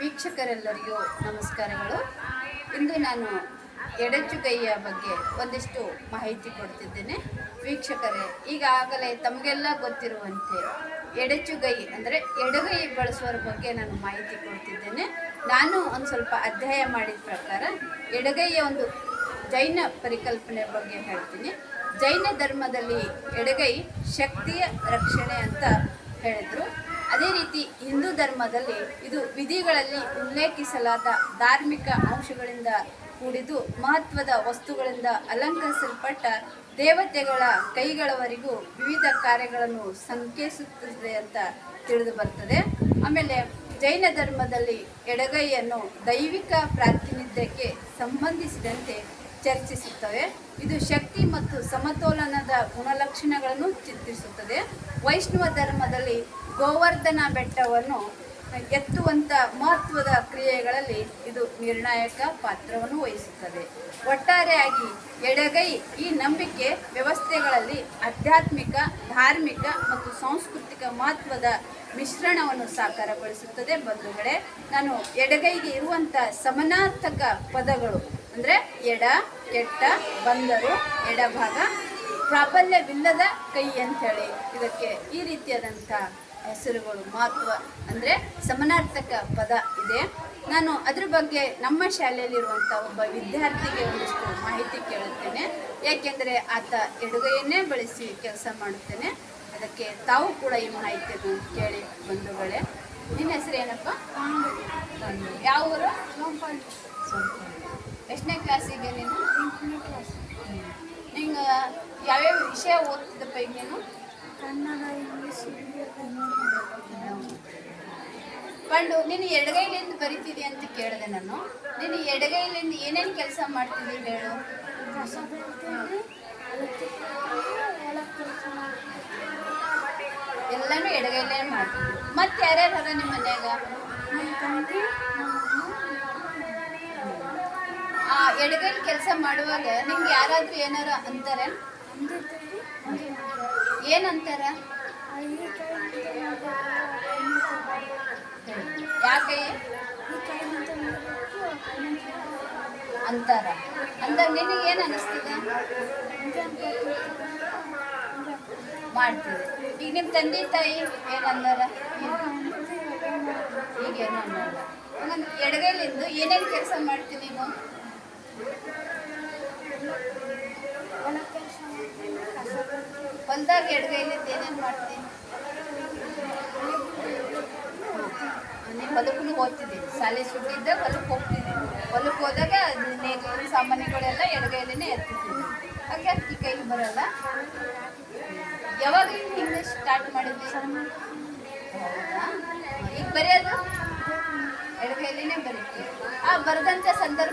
ವೀಕ್ಷಕರೆಲ್ಲರಿಗೂ ನಮಸ್ಕಾರಗಳು. ಇಂದು ನಾನು ಎಡಚುಗೈಯ ಬಗ್ಗೆ ಒಂದಿಷ್ಟು ಮಾಹಿತಿ ಕೊಡ್ತಿದ್ದೇನೆ. ವೀಕ್ಷಕರೇ, ಈಗಾಗಲೇ ತಮಗೆಲ್ಲ ಗೊತ್ತಿರುವಂತೆ ಎಡಚುಗೈ ಅಂದರೆ ಎಡಗೈ ಬಳಸುವರ ಬಗ್ಗೆ ನಾನು ಮಾಹಿತಿ ಕೊಡ್ತಿದ್ದೇನೆ. ನಾನು ಒಂದು ಸ್ವಲ್ಪ ಅಧ್ಯಯನ ಮಾಡಿದ ಪ್ರಕಾರ ಎಡಗೈಯ ಒಂದು ಜೈನ ಪರಿಕಲ್ಪನೆ ಬಗ್ಗೆ ಹೇಳ್ತೀನಿ. ಜೈನ ಧರ್ಮದಲ್ಲಿ ಎಡಗೈ ಶಕ್ತಿಯ ರಕ್ಷಣೆ ಅಂತ ಹೇಳಿದರು. ಅದೇ ರೀತಿ ಹಿಂದೂ ಧರ್ಮದಲ್ಲಿ ಇದು ವಿಧಿಗಳಲ್ಲಿ ಉಲ್ಲೇಖಿಸಲಾದ ಧಾರ್ಮಿಕ ಅಂಶಗಳಿಂದ ಕೂಡಿದು ಮಹತ್ವದ ವಸ್ತುಗಳಿಂದ ಅಲಂಕರಿಸಲ್ಪಟ್ಟ ದೇವತೆಗಳ ಕೈಗಳವರೆಗೂ ವಿವಿಧ ಕಾರ್ಯಗಳನ್ನು ಸಂಕೇತಿಸುತ್ತದೆ ಅಂತ ತಿಳಿದು ಬರ್ತದೆ. ಆಮೇಲೆ ಜೈನ ಧರ್ಮದಲ್ಲಿ ಎಡಗೈಯನ್ನು ದೈವಿಕ ಪ್ರಾತಿನಿಧ್ಯಕ್ಕೆ ಸಂಬಂಧಿಸಿದಂತೆ ಚರ್ಚಿಸುತ್ತವೆ. ಇದು ಶಕ್ತಿ ಮತ್ತು ಸಮತೋಲನದ ಗುಣಲಕ್ಷಣಗಳನ್ನು ಚಿತ್ರಿಸುತ್ತದೆ. ವೈಷ್ಣವ ಧರ್ಮದಲ್ಲಿ ಗೋವರ್ಧನ ಬೆಟ್ಟವನ್ನು ಎತ್ತುವಂಥ ಮಹತ್ವದ ಕ್ರಿಯೆಗಳಲ್ಲಿ ಇದು ನಿರ್ಣಾಯಕ ಪಾತ್ರವನ್ನು ವಹಿಸುತ್ತದೆ. ಒಟ್ಟಾರೆಯಾಗಿ ಎಡಗೈ ಈ ನಂಬಿಕೆ ವ್ಯವಸ್ಥೆಗಳಲ್ಲಿ ಆಧ್ಯಾತ್ಮಿಕ, ಧಾರ್ಮಿಕ ಮತ್ತು ಸಾಂಸ್ಕೃತಿಕ ಮಹತ್ವದ ಮಿಶ್ರಣವನ್ನು ಸಾಕಾರಗೊಳಿಸುತ್ತದೆ. ಬಂಧುಗಳೇ, ನಾನು ಎಡಗೈಗೆ ಇರುವಂಥ ಸಮನಾರ್ಥಕ ಪದಗಳು ಅಂದರೆ ಎಡ ಕೆಟ್ಟ ಬಂದರು ಎಡಭಾಗ. ಪ್ರಾಬಲ್ಯವಿಲ್ಲದ ಕೈ ಅಂಥೇಳಿ ಇದಕ್ಕೆ ಈ ರೀತಿಯಾದಂಥ ಹೆಸರುಗಳು ಮಹತ್ವ ಅಂದರೆ ಸಮನಾರ್ಥಕ ಪದ ಇದೆ. ನಾನು ಅದ್ರ ಬಗ್ಗೆ ನಮ್ಮ ಶಾಲೆಯಲ್ಲಿರುವಂಥ ಒಬ್ಬ ವಿದ್ಯಾರ್ಥಿಗೆ ಒಂದಿಷ್ಟು ಮಾಹಿತಿ ಕೇಳುತ್ತೇನೆ. ಯಾಕೆಂದರೆ ಆತ ಎಡುಗೈಯನ್ನೇ ಬಳಸಿ ಕೆಲಸ ಮಾಡುತ್ತೇನೆ. ಅದಕ್ಕೆ ತಾವು ಕೂಡ ಈ ಮಾಹಿತಿಯನ್ನು ಕೇಳಿ ಬಂಧುಗಳೇ. ನಿನ್ನ ಹೆಸರು ಏನಪ್ಪ. ಯಾವ ಊರು? ಎಷ್ಟನೇ ಕ್ಲಾಸಿಗೆ ನೀನು? ನಿಂಗೆ ಯಾವ್ಯಾವ ವಿಷಯ ಓದ್ತಿದ್ದಪ್ಪ ಈಗ ನೀನು? ಕನ್ನಡ ಇಂಗ್ಲೀಷ್ ಪಂಡು ನೀನು ಎಡಗೈಲಿಂದ ಬರಿತಿದಿ ಅಂತ ಕೇಳಿದೆ ನಾನು. ನೀನು ಎಡಗೈಲಿಂದ ಏನೇನು ಕೆಲಸ ಮಾಡ್ತಿದ್ದಿ ಹೇಳು. ಕೆಲಸ ಮಾಡ್ತೀನಿ ಎಲ್ಲನೂ ಎಡಗೈಲೇ ಮಾಡ್ತೀನಿ ಮತ್ತೆ ಯಾರ್ಯಾರು ಅದ ನಿಮ್ಮ ಮನೆಯಾಗ? ನಮ್ಮ ತಂದೆ ನಮ್ಮ ಎಡಗೈಲಿ ಕೆಲಸ ಮಾಡುವಾಗ ನಿಮ್ಗೆ ಯಾರಾದ್ರೂ ಏನಾರ ಅಂತಾರೆ? ಏನಂತಾರ? ಯಾಕೆ? ಅಂತಾರ. ಅಂದಾಗ ನಿನಗೆ ಏನು ಅನಿಸ್ತಿದೆ? ಮಾಡ್ತೀವಿ. ಈಗ ನಿಮ್ಮ ತಂದೆ ತಾಯಿ ಏನಂದಾರ? ಈಗ ಈಗೇನು ಅನ್ನೋಲ್ಲ. ಎಡಗೈಲಿಂದ ಏನೇನು ಕೆಲಸ ಮಾಡ್ತೀವಿ ನೀವು? ಹೊಲ್ದಾಗ ಎಡಗೈಲಿಂದ ಏನೇನು ಮಾಡ್ತೀನಿ? ನೀವು ಹೊಲಕ್ಕೂ ಹೋಗ್ತಿದ್ದೆ ಶಾಲೆ ಸುಟ್ಟಿದ್ದ ಹೊಲಕ್ಕೆ ಹೋಗ್ತಿದ್ದೆ. ಹೊಲಕ್ಕೆ ಹೋದಾಗ ನೇಗಿಲಿನ ಸಾಮಾನ್ಯಗಳೆಲ್ಲ ಎಡಗೈಲೇ ಎತ್ತಿದ್ದೀನಿ ಹಾಗೆ ಈ ಕೈಗೆ ಬರಲ್ಲ? ಯಾವಾಗ ಹಿಂಗೆ ಸ್ಟಾರ್ಟ್ ಮಾಡಿದ್ವಿ ಹೌದಾ? ಈಗ ಬರೆಯೋದು? ಎಡಗೈಲಿನೇ ಬರೀತೀವಿ ಆ ಬರೆದಂಥ ಸಂದರ್ಭ